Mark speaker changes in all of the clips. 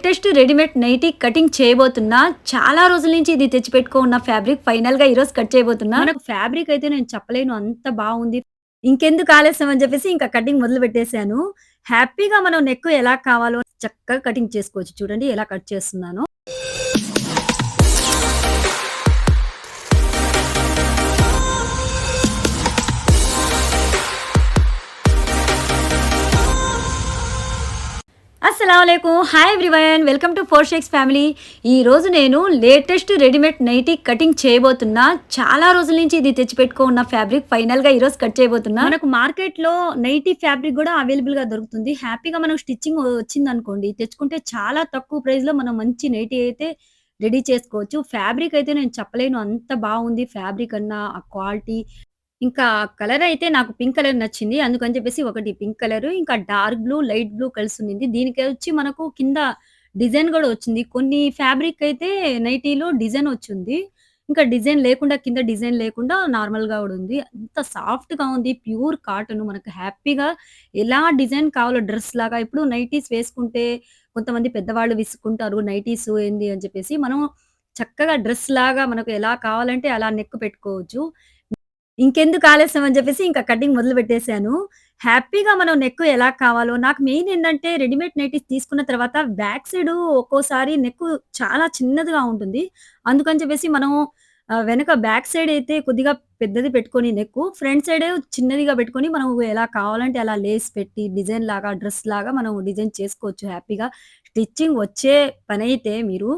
Speaker 1: Latest readymade nighty cutting చేయబోతున్నా చాలా రోజుల నుంచి ఇది తెచ్చిపెట్టుకో ఉన్న ఫ్యాబ్రిక్ ఫైనల్గా ఈరోజు కట్ చేయబోతున్నా. మనకు ఫ్యాబ్రిక్ అయితే నేను చెప్పలేను అంత బాగుంది. ఇంకెందుకు ఆలస్యం అని చెప్పేసి ఇంకా కటింగ్ మొదలు పెట్టేశాను. హ్యాపీగా మనం నెక్ ఎలా కావాలో చక్కగా కటింగ్ చేసుకోవచ్చు. చూడండి ఎలా కట్ చేస్తున్నాను. అస్సలం hi everyone welcome to four shakes family ఈ రోజు నేను లేటెస్ట్ రెడీమేడ్ నైటీ కటింగ్ చేయబోతున్నా. చాలా రోజుల నుంచి ఇది తెచ్చిపెట్టుకో ఉన్న ఫ్యాబ్రిక్ ఫైనల్గా ఈ రోజు కట్ చేయబోతున్నా. మనకు మార్కెట్లో నైటీ ఫ్యాబ్రిక్ కూడా అవైలబుల్గా దొరుకుతుంది. హ్యాపీగా మనం స్టిచ్చింగ్ వచ్చింది అనుకోండి తెచ్చుకుంటే చాలా తక్కువ ప్రైస్లో మనం మంచి నైటీ అయితే రెడీ చేసుకోవచ్చు. ఫ్యాబ్రిక్ అయితే నేను చెప్పలేను. అంత బాగుంది ఫ్యాబ్రిక్ అన్నా ఆ క్వాలిటీ ఇంకా కలర్ అయితే నాకు పింక్ కలర్ నచ్చింది. అందుకని చెప్పేసి ఒకటి పింక్ కలర్ ఇంకా డార్క్ బ్లూ, లైట్ బ్లూ కలిసి కలిసుండింది. దీనికొచ్చి మనకు కింద డిజైన్ గూడా వచ్చింది. కొన్ని ఫ్యాబ్రిక్ అయితే నైటీలో డిజైన్ వచ్చింది ఇంకా డిజైన్ లేకుండా కింద డిజైన్ లేకుండా నార్మల్‌గా గూడా ఉంది. అంత సాఫ్ట్‌గా ఉంది. ప్యూర్ కాటన్ మనకు హ్యాపీగా ఎలా డిజైన్ కావాలో డ్రెస్‌లాగా ఇప్పుడు నైటీస్ వేసుకుంటే కొంతమంది పెద్దవాళ్ళు విసుక్కుంటారు. నైటీస్ ఏంది అని చెప్పేసి. మనం చక్కగా డ్రెస్‌లాగా మనకు ఎలా కావాలంటే అలా నెక్ పెట్టుకోవచ్చు. ఇంకెందుకు ఆలస్యం అని చెప్పేసి ఇంకా కటింగ్ మొదలు పెట్టేశాను హ్యాపీగా మనం నెక్ ఎలా కావాలో నాకు మెయిన్ ఏంటంటే రెడీమేడ్ నైటీస్ తీసుకున్న తర్వాత బ్యాక్ సైడ్ ఒక్కోసారి నెక్ చాలా చిన్నదిగా ఉంటుంది. అందుకని చెప్పేసి మనం వెనక బ్యాక్ సైడ్ అయితే కొద్దిగా పెద్దది పెట్టుకొని నెక్కు, ఫ్రంట్ సైడ్ చిన్నదిగా పెట్టుకొని మనం ఎలా కావాలంటే అలా లేస్ పెట్టి డిజైన్ లాగా, డ్రెస్ లాగా మనం డిజైన్ చేసుకోవచ్చు హ్యాపీగా. స్టిచ్చింగ్ వచ్చే పని అయితే మీరు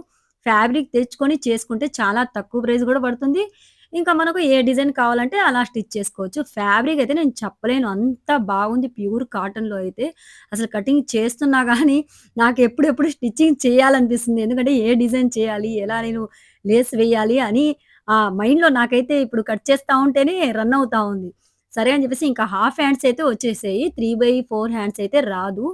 Speaker 1: ఫ్యాబ్రిక్ తెచ్చుకొని చేసుకుంటే చాలా తక్కువ ప్రైస్ కూడా పడుతుంది. ఇంకా మనకు ఏ డిజైన్ కావాలంటే అలా స్టిచ్ చేసుకోవచ్చు. ఫ్యాబ్రిక్ అయితే నేను చెప్పలేను. అంత బాగుంది ప్యూర్ కాటన్‌లో అయితే. అసలు కటింగ్ చేస్తున్నా కానీ నాకు ఎప్పుడెప్పుడు స్టిచ్చింగ్ చేయాలనిపిస్తుంది. ఎందుకంటే ఏ డిజైన్ చేయాలి? ఎలా నేను లేస్ వేయాలి? అని ఆ మైండ్‌లో నాకైతే ఇప్పుడు కట్ చేస్తా ఉంటేనే రన్ అవుతా ఉంది. సరే అని చెప్పేసి ఇంకా హాఫ్ హ్యాండ్స్ అయితే వచ్చేసాయి. 3/4 హ్యాండ్స్ అయితే రాదు.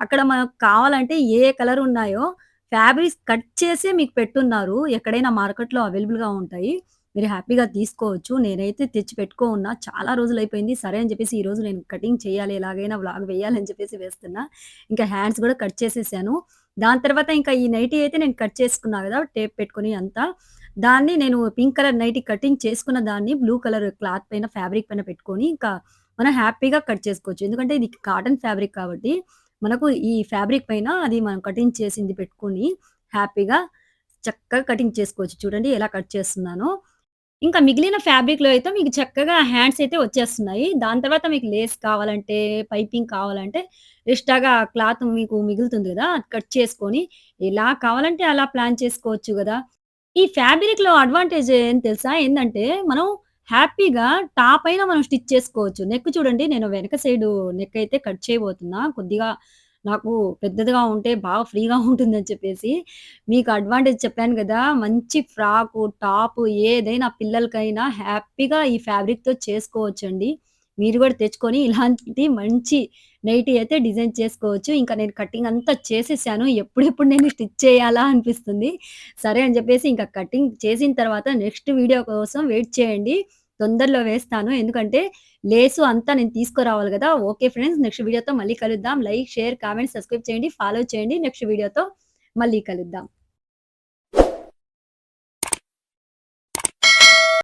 Speaker 1: అక్కడ మనకు కావాలంటే ఏ కలర్ ఉన్నాయో ఫ్యాబ్రిక్స్ కట్ చేసే మీకు పెట్టున్నారు. ఎక్కడైనా మార్కెట్‌లో అవైలబుల్‌గా ఉంటాయి. మీరు హ్యాపీగా తీసుకోవచ్చు. నేనైతే తెచ్చి పెట్టుకో ఉన్నా. చాలా అయిపోయింది సరే అని చెప్పేసి ఈరోజు నేను కటింగ్ చేయాలి ఎలాగైనా వ్లాగ్ వేయాలని చెప్పేసి వేస్తున్నా. ఇంకా హ్యాండ్స్ కూడా కట్ చేసేసాను. దాని తర్వాత ఇంకా ఈ నైటీ అయితే నేను కట్ చేసుకున్నా కదా టేప్ పెట్టుకుని అంతా. దాన్ని నేను పింక్ కలర్ నైటీ కటింగ్ చేసుకున్న దాన్ని బ్లూ కలర్ క్లాత్ పైన ఫ్యాబ్రిక్ పైన పెట్టుకొని ఇంకా మనం హ్యాపీగా కట్ చేసుకోవచ్చు. ఎందుకంటే ఇది కాటన్ ఫ్యాబ్రిక్ కాబట్టి మనకు ఈ ఫ్యాబ్రిక్ పైన అది మనం కటింగ్ చేసింది పెట్టుకొని హ్యాపీగా చక్కగా కటింగ్ చేసుకోవచ్చు. చూడండి ఎలా కట్ చేస్తున్నానో. ఇంకా మిగిలిన ఫ్యాబ్రిక్‌లో అయితే మీకు చక్కగా హ్యాండ్స్ అయితే వచ్చేస్తున్నాయి. దాని తర్వాత మీకు లేస్ కావాలంటే, పైపింగ్ కావాలంటే ఎక్స్‌ట్రాగా క్లాత్ మీకు మిగులుతుంది కదా కట్ చేసుకొని ఎలా కావాలంటే అలా ప్లాన్ చేసుకోవచ్చు కదా ఈ ఫ్యాబ్రిక్‌లో అడ్వాంటేజ్ ఏం తెలుసా? ఏంటంటే మనం హ్యాపీగా టాప్ అయినా మనం స్టిచ్ చేసుకోవచ్చు. నెక్ చూడండి నేను వెనక సైడ్ నెక్ అయితే కట్ చేయబోతున్నా. కొద్దిగా నాకు పెద్దదిగా ఉంటే బాగా ఫ్రీగా ఉంటుందని చెప్పేసి. మీకు అడ్వాంటేజ్ చెప్పాను కదా మంచి ఫ్రాకు, టాపు ఏదైనా పిల్లలకైనా హ్యాపీగా ఈ ఫ్యాబ్రిక్‌తో చేసుకోవచ్చండి. మీరు కూడా తెచ్చుకొని ఇలాంటి మంచి నైటీ అయితే డిజైన్ చేసుకోవచ్చు. ఇంకా నేను కటింగ్ అంతా చేసేసాను. ఎప్పుడెప్పుడు నేను స్టిచ్ చేయాలా అనిపిస్తుంది. సరే అని చెప్పేసి ఇంకా కటింగ్ చేసిన తర్వాత నెక్స్ట్ వీడియో కోసం వెయిట్ చేయండి. తొందరలో వేస్తాను. ఎందుకంటే లేసు అంతా నేను తీసుకురావాలి కదా ఓకే ఫ్రెండ్స్ నెక్స్ట్ వీడియోతో మళ్ళీ కలుద్దాం. లైక్, షేర్, కామెంట్, సబ్స్క్రైబ్ చేయండి. ఫాలో చేయండి. నెక్స్ట్ వీడియోతో మళ్ళీ కలుద్దాం.